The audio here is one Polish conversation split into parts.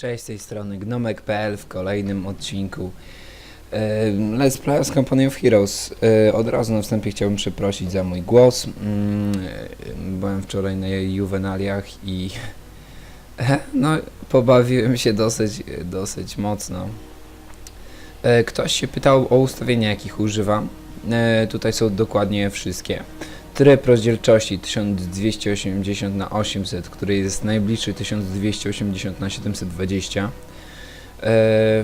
Cześć z tej strony Gnomek.pl w kolejnym odcinku e, Let's Play z Company of Heroes. E, Od razu na wstępie chciałbym przeprosić za mój głos. Mm, e, Byłem wczoraj na juwenaliach i no, pobawiłem się dosyć, dosyć mocno. Ktoś się pytał o ustawienia jakich używam. Tutaj są dokładnie wszystkie. Tryb rozdzielczości 1280 na 800, który jest najbliższy 1280 na 720. E,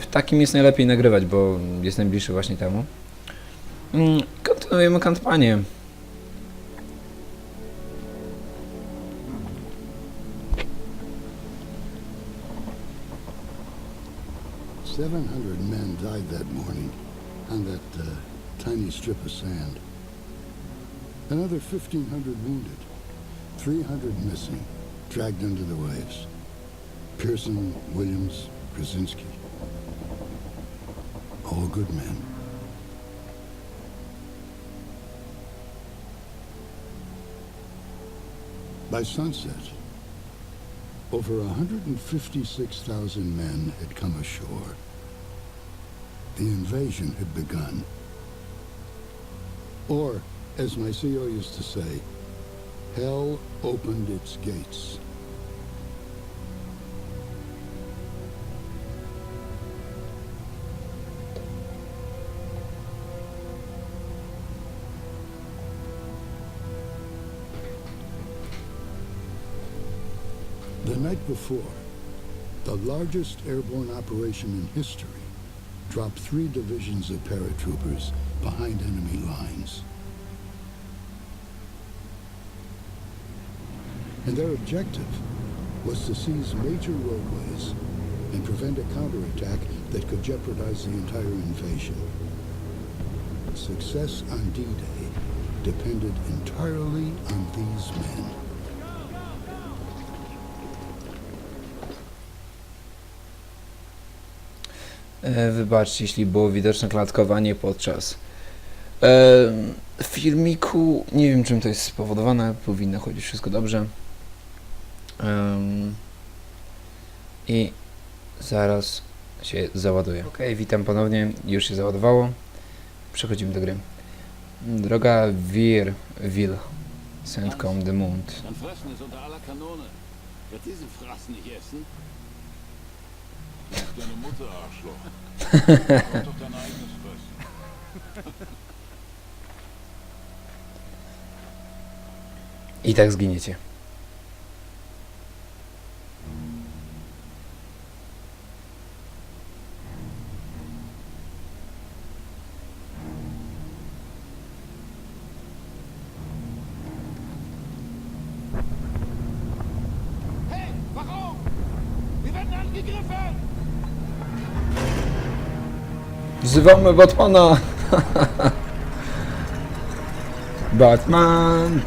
w takim jest najlepiej nagrywać, bo jest najbliższy właśnie temu. Mm, Kontynuujemy kampanię. Seven hundred men died that morning on that uh, tiny strip of sand. Another fifteen hundred wounded, three hundred missing, dragged under the waves. Pearson, Williams, Krasinski. All good men. By sunset, over 156,000 men had come ashore. The invasion had begun. Or, as my CEO used to say, hell opened its gates. The night before, the largest airborne operation in history dropped three divisions of paratroopers behind enemy lines. And their objective was to seize major roadways and prevent a counterattack that could jeopardize the entire invasion. Success on D-Day depended entirely on these men. E, Wybaczcie, jeśli było widoczne klatkowanie podczas e, filmiku. Nie wiem, czym to jest spowodowane. Powinno chodzić wszystko dobrze. Em, I zaraz się załaduje. Ok, witam ponownie. Już się załadowało. Przechodzimy do gry. Droga Wir, Will. Sandcom de Mund. Dann fressen es Wzywamy Batmana! Batman!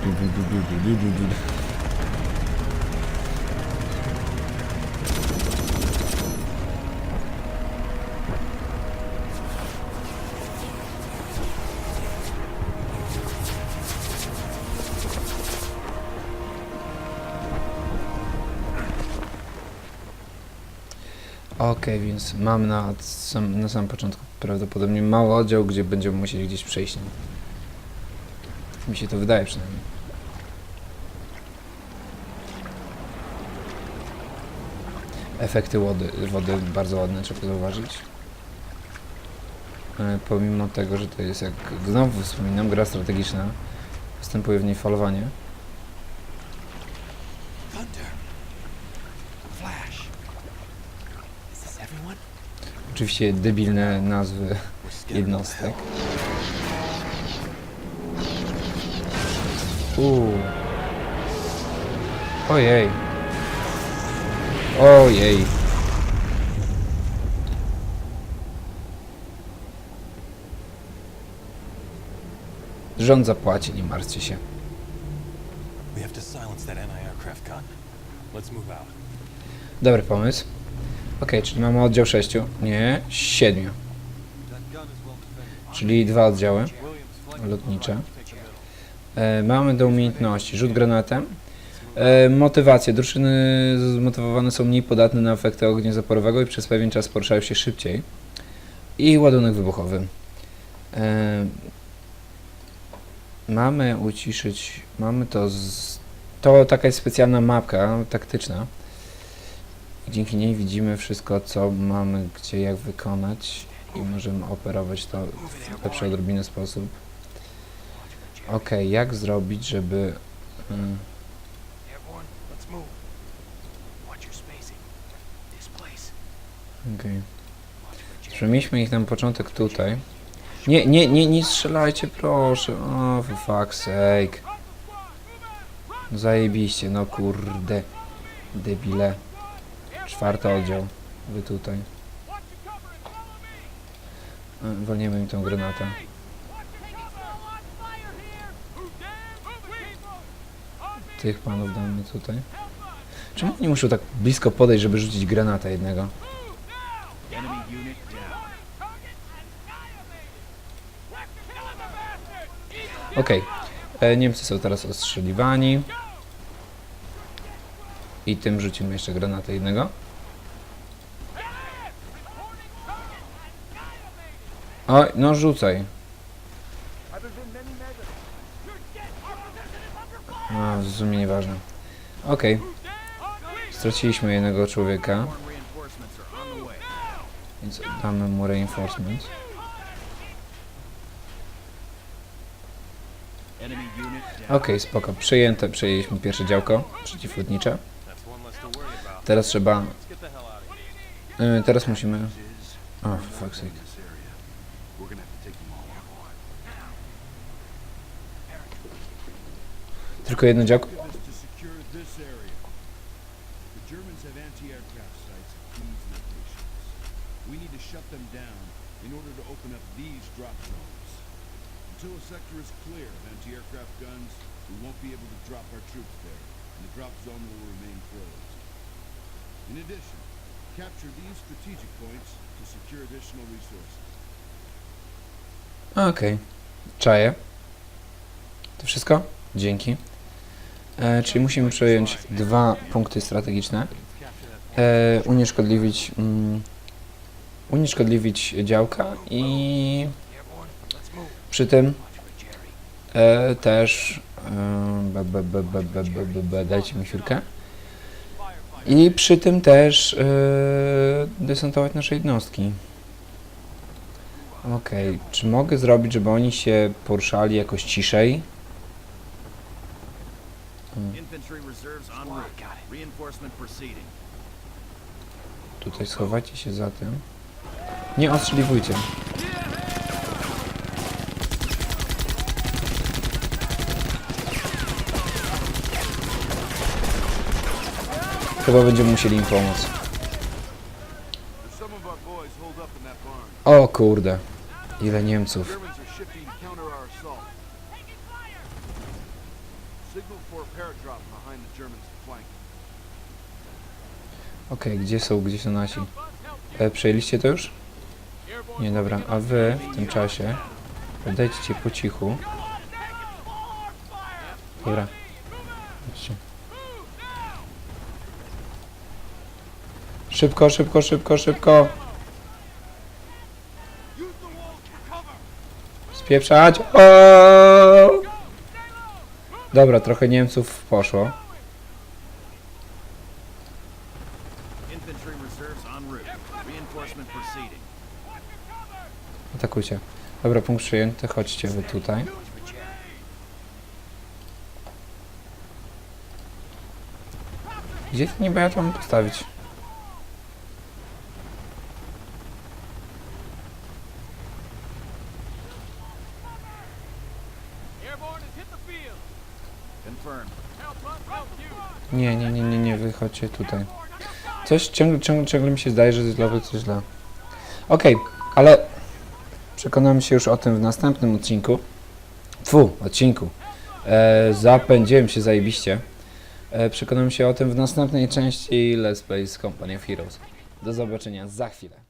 Okej, więc mam na sam, na samym początku prawdopodobnie mały oddział, gdzie będziemy musieli gdzieś przejść. Mi się to wydaje przynajmniej. Efekty wody, wody bardzo ładne, trzeba zauważyć. E, Pomimo tego, że to jest jak znowu wspominam, gra strategiczna, występuje w niej falowanie. Oczywiście debilne nazwy jednostek. Uuu. Ojej. Ojej. Rząd zapłaci, nie martwcie się. Dobry pomysł. Okej, czyli mamy oddział 6. Nie, 7. Czyli dwa oddziały lotnicze. E, mamy do umiejętności rzut granatem, E, motywacje. Drużyny zmotywowane są mniej podatne na efekty ognia zaporowego i przez pewien czas poruszają się szybciej. I ładunek wybuchowy. E, mamy uciszyć, mamy to z, to taka jest specjalna mapka taktyczna. Dzięki niej widzimy wszystko, co mamy, gdzie, jak wykonać i możemy operować to w lepszy odrobinę sposób. Ok, jak zrobić, żeby... Mm, place. Okej. Przemieśćmy ich na początek tutaj. Nie, nie, nie, nie strzelajcie, proszę. O, for fuck's sake. Zajebiście, no kurde. Debile. Czwarty oddział. Wy tutaj. Walniemy im tą granatę. Tych panów damy tutaj. Czemu oni muszą tak blisko podejść, żeby rzucić granatę jednego? Okej. E, Niemcy są teraz ostrzeliwani. I tym rzucimy jeszcze granatę jednego. Oj, no rzucaj. A, w sumie nieważne. Okej. Straciliśmy jednego człowieka, więc damy mu reinforcement. Okej, spoko. Przejęte, przejęliśmy pierwsze działko przeciwlotnicze. Teraz trzeba... Yy, teraz musimy... O, oh, fuck sake. Tylko jedno działko. A guns, we won't be able to drop our troops there, and the drop zone will remain closed. In addition, capture these strategic points to secure additional resources. Okej, okay. czaję. To wszystko? Dzięki. E, czyli musimy przejąć dwa punkty strategiczne. E, unieszkodliwić, mm, unieszkodliwić działka i przy tym e, też e, be, be, be, be, be, be, be, dajcie mi chwilkę. I przy tym też desantować nasze jednostki. Okej, czy mogę zrobić, żeby oni się poruszali jakoś ciszej? Proceeding. Tutaj schowajcie się za tym. Nie ostrzeliwujcie. Chyba będziemy musieli im pomóc. O kurde. Ile Niemców. Okej, okay, gdzie są, gdzie są nasi? E, przejęliście to już? Nie, dobra, a wy w tym czasie dajcie po cichu. Dobra, chodźcie. Szybko, szybko, szybko, szybko! Spieprzać! O! Dobra, trochę Niemców poszło. Atakujcie. Dobra, punkt przyjęty. Chodźcie wy tutaj. Gdzie niby ja to mam postawić? Confirmed. Nie, nie, nie, nie, nie, wychodźcie tutaj. Coś ciągle, ciągle, ciągle mi się zdaje, że źle, coś źle. Okej, ale przekonamy się już o tym w następnym odcinku. Tfu, odcinku. E, zapędziłem się zajebiście. E, przekonamy się o tym w następnej części Let's Play z Company of Heroes. Do zobaczenia za chwilę.